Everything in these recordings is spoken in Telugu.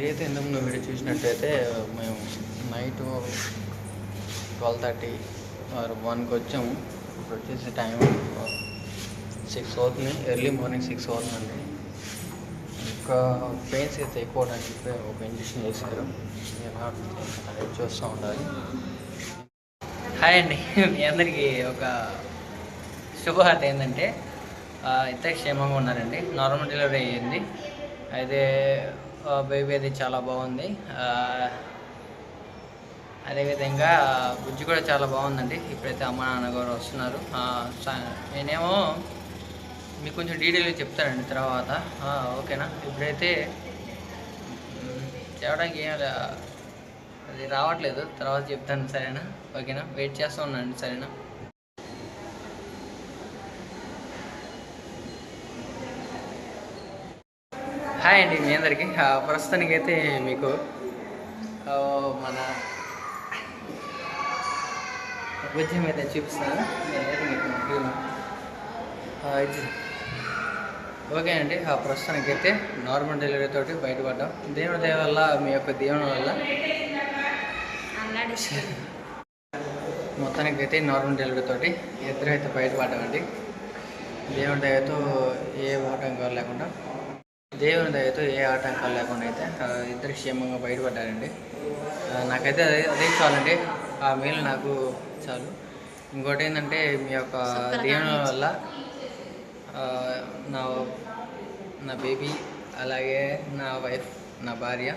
మీరైతే ఇంతకు ముందు వీడియో చూసినట్టయితే మేము నైట్ ట్వెల్వ్ థర్టీ ఆర్ వన్కి వచ్చాము. ఇప్పుడు వచ్చేసి టైం సిక్స్ అవుతుంది. ఎర్లీ మార్నింగ్ సిక్స్ అవుతుందండి. ఇంకా పెయిన్స్ అయితే ఎక్కువ అని చెప్పి ఒక ఇంజక్షన్ చేశారు ఎలా చూస్తూ ఉండాలి. హాయ్ అండి. మీ అందరికీ ఒక శుభవార్త ఏంటంటే ఆ, క్షేమంగా ఉన్నారండి. నార్మల్ డెలివరీ అయ్యింది. అయితే బేబీ అది చాలా బాగుంది. అదేవిధంగా బుజ్జి కూడా చాలా బాగుందండి. ఇప్పుడైతే అమ్మ నాన్న గారు వస్తున్నారు. నేనేమో మీకు కొంచెం డీటెయిల్గా చెప్తానండి తర్వాత. ఓకేనా? ఇప్పుడైతే మ్, చెప్పడానికి ఏం అది రావట్లేదు. తర్వాత చెప్తాను సరేనా? ఓకేనా? వెయిట్ చేస్తూ ఉన్నాను సరేనా? హాయ్ అండి మీ అందరికీ. ఆ, ప్రస్తుతానికైతే మీకు మన ఉద్యమం అయితే చూపిస్తాను. మీకు ఓకే అండి ఆ ప్రస్తుతానికైతే నార్మల్ డెలివరీ తోటి బయటపడ్డాం. దేవుడి దయ వల్ల మీ యొక్క దేవుని వల్ల. మొత్తానికి అయితే నార్మల్ డెలివరీ తోటి ఇద్దరు అయితే బయటపడ్డామండి. దేవుని దయతో ఏ ఆటంకాలు లేకుండా. దేవుని దయతో ఏ ఆటంకాలు లేకుండా అయితే ఇద్దరు క్షేమంగా బయటపడ్డారండి. నాకైతే అదే అదే చాలండి. ఆ మేలు నాకు చాలు. ఇంకోటి ఏంటంటే మీ యొక్క దేవుని వల్ల నా నా బేబీ అలాగే నా వైఫ్ నా భార్య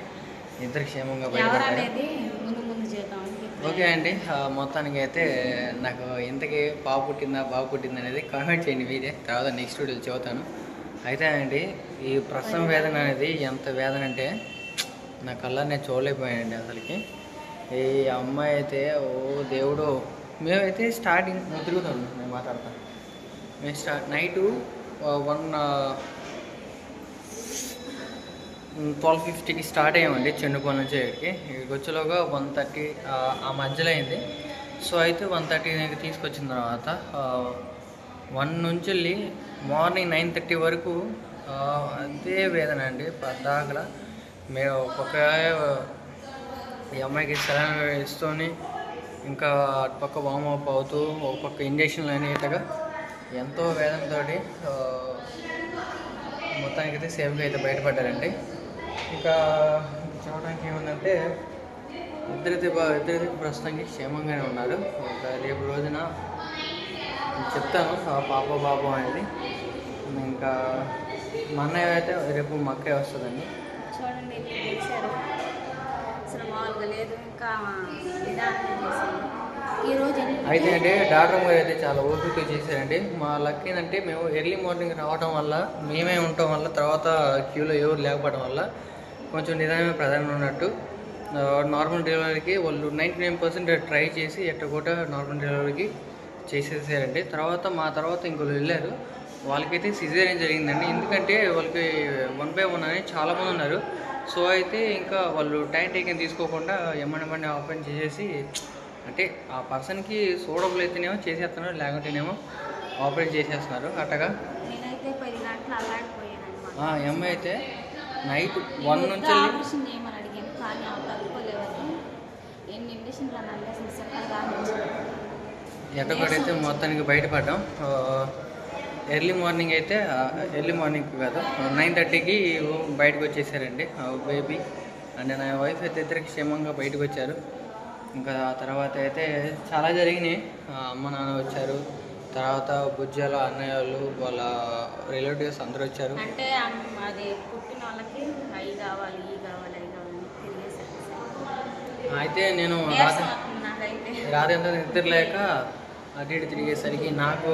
ఇద్దరు క్షేమంగా బయటపడ్డారు. ముందు ముందు ఓకే అండి. మొత్తానికి అయితే నాకు ఇంతకీ బాబు పుట్టిందా బాబు పుట్టిందా అనేది కామెంట్ చేయండి మీరే. తర్వాత నెక్స్ట్ వీడియోలో చెబుతాను. అయితే అండి ఈ ప్రసవ వేదన అనేది ఎంత వేదన అంటే నా కళ్ళ నేను చూడలేకపోయానండి అసలుకి. ఈ అమ్మాయి అయితే ఓ దేవుడు. మేమైతే స్టార్టింగ్ నువ్వు తిరుగుతాను నేను మాట్లాడతాను మేము స్టార్ట్ నైటు వన్ ట్వెల్వ్ ఫిఫ్టీకి స్టార్ట్ అయ్యామండి చెండుకోన నుంచి ఇక్కడికి. ఇక్కడికి వచ్చేలోగా వన్ థర్టీ ఆ మధ్యలో అయింది. సో అయితే వన్ థర్టీకి తీసుకొచ్చిన తర్వాత వన్ నుంచి వెళ్ళి మార్నింగ్ నైన్ థర్టీ వరకు అదే వేదన అండి పద్దాకల. మేము ఒక్కొక్క ఈ అమ్మాయికి సెలైన్ ఇస్తూని ఇంకా అటు పక్క అవుతూ ఒక పక్క ఇంజక్షన్లు అనేటగా ఎంతో వేదనతోటి మొత్తానికి అయితే సేఫ్గా అయితే బయటపడ్డారండి. ఇంకా చూడడానికి ఏముందంటే ఇద్దరైతే ఇద్దరైతే ప్రస్తుతానికి క్షేమంగానే ఉన్నారు. ఒక రేపు రోజున చెప్తాను పాప బాబు అనేది. ఇంకా మా అన్నయ్య అయితే రేపు మా అక్కయ్య వస్తుందండి. చూడండి చేశారు. అసలు మామూలుగా లేదు ఇంకా అయితే అంటే డాక్టర్ గారు అయితే చాలా ఓపిక చేశారండి. మా లక్ ఏంటంటే మేము ఎర్లీ మార్నింగ్ రావడం వల్ల మేమే ఉండటం వల్ల తర్వాత క్యూలో ఎవరు లేకపోవడం వల్ల కొంచెం నిదానమే ప్రధానం ఉన్నట్టు. నార్మల్ డెలివరీకి వాళ్ళు నైంటీ నైన్ పర్సెంట్ ట్రై చేసి ఎట్టగొట్ట నార్మల్ డెలివరీకి చేసేసారండి తర్వాత మా తర్వాత ఇంకొకరు వెళ్ళారు. వాళ్ళకైతే సిజేరియన్ జరిగిందండి. ఎందుకంటే వాళ్ళకి వన్ బై వన్ అనేది చాలామంది ఉన్నారు. సో అయితే ఇంకా వాళ్ళు టైం టేకింగ్ తీసుకోకుండా ఎమ్మడెమ్మడి ఆపరేషన్ చేసేసి అంటే ఆ పర్సన్కి సూడబుల్ అయితేనేమో చేసేస్తున్నారు లేకుంటేనేమో ఆపరేట్ చేసేస్తున్నారు అట్టగా. అమ్మాయి అయితే నైట్ వన్ నుంచి ఎన్ని ఎట్టకొడైతే మొత్తానికి బయటపడ్డాం. ఎర్లీ మార్నింగ్ అయితే ఎర్లీ మార్నింగ్ కాదు నైన్ థర్టీకి బయటకు వచ్చేసారండి బేబీ. అండ్ నా వైఫ్ అయితే ఇద్దరికి క్షేమంగా బయటకు వచ్చారు ఇంకా ఆ తర్వాత అయితే చాలా జరిగినాయి. అమ్మ నాన్న వచ్చారు. తర్వాత బుజ్జాల అన్నయ్య వాళ్ళు వాళ్ళ రిలేటివ్స్ అందరూ వచ్చారు. అంటే అది పుట్టిన వాళ్ళకి అవి కావాలి ఇవి కావాలి అవి అయితే నేను రాత్రి రాత్రి అంతా నిద్ర లేక అటు ఇటు తిరిగేసరికి నాకు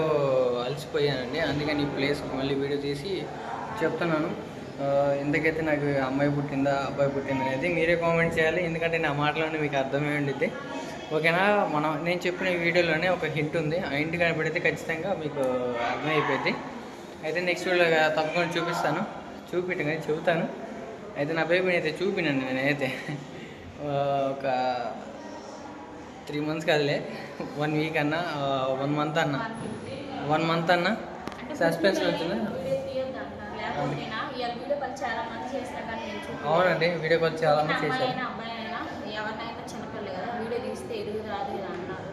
అలసిపోయానండి. అందుకని ఈ ప్లేస్ మళ్ళీ వీడియో తీసి చెప్తున్నాను. ఎందుకైతే నాకు అమ్మాయి పుట్టిందా అబ్బాయి పుట్టిందా అనేది మీరే కామెంట్ చేయాలి. ఎందుకంటే నా మాటలోనే మీకు అర్థమై ఉండిద్ది. ఓకేనా? మనం నేను చెప్పిన వీడియోలోనే ఒక హింట్ ఉంది. ఆ హింట్ కనపడితే ఖచ్చితంగా మీకు అర్థమైపోయింది అయితే నెక్స్ట్ వీడియో తప్పకుండా చూపిస్తాను. చూపించు కానీ చెబుతాను. అయితే నా బేబీని అయితే చూపినండి నేనైతే. ఒక త్రీ మంత్స్ కాదులే. వన్ వీక్ అన్న వన్ మంత్ అన్న. వన్ మంత్ అన్న సస్పెన్స్ వచ్చింది? అవునండి వీడియో కాల్ చాలా మంది చేశారు. అయినా అబ్బాయి అయినా ఎవరినైనా చిన్నపిల్లలు కదా వీడియో తీస్తే ఎరుగు రాదు కదా అన్నారు.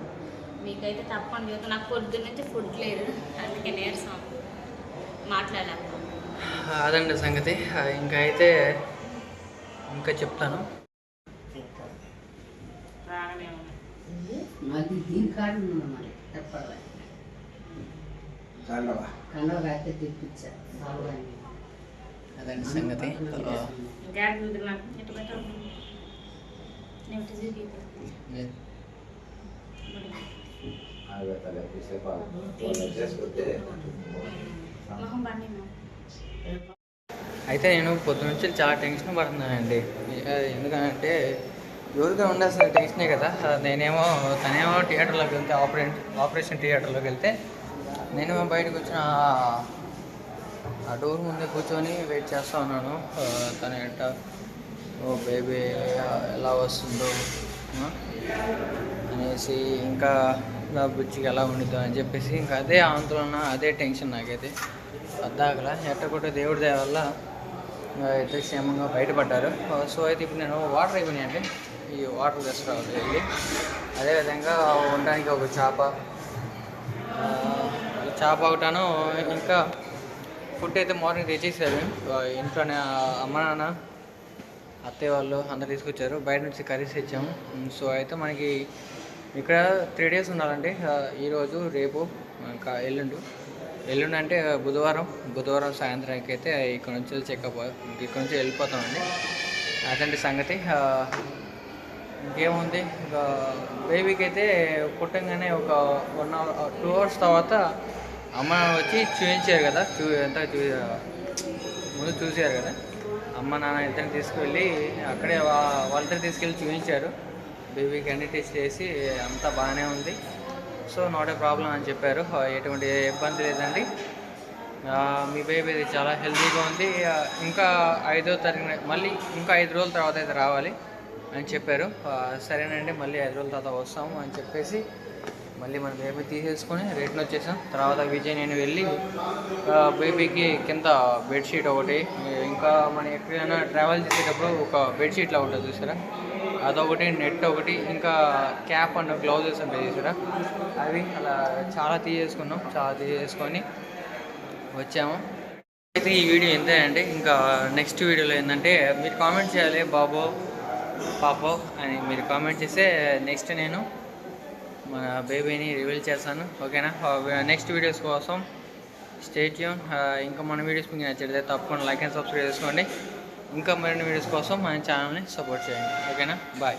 మీకైతే తప్పని చెబుతా నాకు పొద్దున్న నుంచి ఫుడ్ లేదు. అందుకే నీరసం. మాట్లాడలేక అదండి సంగతి. ఇంకా అయితే ఇంకా చెప్తాను. రాగానే ఉంది. అది దీని కాడు మరి చెప్పాలి. కండవ అయితే తెప్పించా. అదండి సంగతి. అయితే నేను పొద్దున్న నుంచి చాలా టెన్షన్ పడుతున్నానండి. ఎందుకంటే ఎవరిగా ఉండాల్సిన టెన్షనే కదా. నేనేమో తనేమో థియేటర్లోకి వెళ్తే ఆపరేషన్ ఆపరేషన్ థియేటర్లోకి వెళ్తే నేనేమో బయటకు వచ్చిన ఆ- డోర్ ముందే కూర్చొని వెయిట్ చేస్తూ ఉన్నాను. తన ఎంట ఓ బేబీ ఎలా వస్తుందో అనేసి ఇంకా నా బుచ్చికి ఎలా ఉండిద్దో అని చెప్పేసి ఇంకా అదే ఆందోళన అదే టెన్షన్ నాకైతే. అద్దాకల ఎట్టకొట్ట దేవుడి దయ వల్ల అయితే క్షేమంగా బయటపడ్డారు. సో అయితే ఇప్పుడు నేను వాటర్ అయిపోయినాయండి. ఈ వాటర్ తీసుకురావాలి వెళ్ళి. అదేవిధంగా ఉండడానికి ఒక చేప. చేప ఒకటాను ఇంకా ఫుడ్ అయితే మార్నింగ్ తెచ్చేసారు. చేసారు ఇంట్లోనే అమ్మ నాన్న అత్తయ్య వాళ్ళు అందరు తీసుకొచ్చారు. బయట నుంచి కర్రీస్ తెచ్చాము. సో అయితే మనకి ఇక్కడ త్రీ డేస్ ఉండాలండి. ఈరోజు రేపు ఇంకా ఎల్లుండు. ఎల్లుండి అంటే బుధవారం. బుధవారం సాయంత్రానికి అయితే ఇక్కడ నుంచి చెకప్ ఇక్కడ నుంచి వెళ్ళిపోతామండి. అదండి సంగతి ఇంకేముంది? ఇంకా బేబీకి అయితే పుట్టంగానే ఒక వన్ అవర్ టూ అవర్స్ తర్వాత అమ్మ వచ్చి చూపించారు కదా చూ ఎంత చూ ముందు చూసారు కదా. అమ్మ నాన్న ఇద్దరిని తీసుకువెళ్ళి అక్కడే వాళ్ళిద్దరు తీసుకెళ్ళి చూపించారు. బేబీకి అన్ని టెస్ట్ చేసి అంతా బాగానే ఉంది. సో నాట్ ఏ ప్రాబ్లం అని చెప్పారు. ఎటువంటి ఇబ్బంది లేదండి. మీ బేబీ చాలా హెల్తీగా ఉంది. ఇంకా ఐదో తారీఖున మళ్ళీ ఇంకా ఐదు రోజుల తర్వాత అయితే రావాలి. అని చెప్పారు. సరేనండి మళ్ళీ ఐదు రోజుల తర్వాత వస్తాము అని చెప్పేసి మళ్ళీ మన బేబీ తీసేసుకొని రిటర్న్ వచ్చేసాం. తర్వాత విజయ్ నేను వెళ్ళి బేబీకి కింద బెడ్షీట్ ఒకటి ఇంకా మనం ఎక్కడైనా ట్రావెల్ చేసేటప్పుడు ఒక బెడ్షీట్లో ఉంటుంది చూసారా? అదొకటి నెట్ ఒకటి ఇంకా క్యాప్ అండ్ గ్లౌజెస్ ఉంటాయి చూసారా? అవి అలా చాలా తీసేసుకున్నాం. చాలా తీసేసుకొని వచ్చాము. అయితే ఈ వీడియో ఎంతేనండి ఇంకా నెక్స్ట్ వీడియోలో ఏంటంటే మీరు కామెంట్ చేయాలి బాబు. పాపో అని మీరు కామెంట్ చేస్తే నెక్స్ట్ నేను మన బేబీని రివీల్ చేస్తాను. ఓకేనా నెక్స్ట్ వీడియోస్ కోసం స్టేట్ uh, ఇంకా మన వీడియోస్ మీకు నచ్చితే తప్పకుండా లైక్ అండ్ సబ్స్క్రైబ్ చేసుకోండి. ఇంకా మరిన్ని వీడియోస్ కోసం మన ఛానల్ని సపోర్ట్ చేయండి. ఓకేనా బాయ్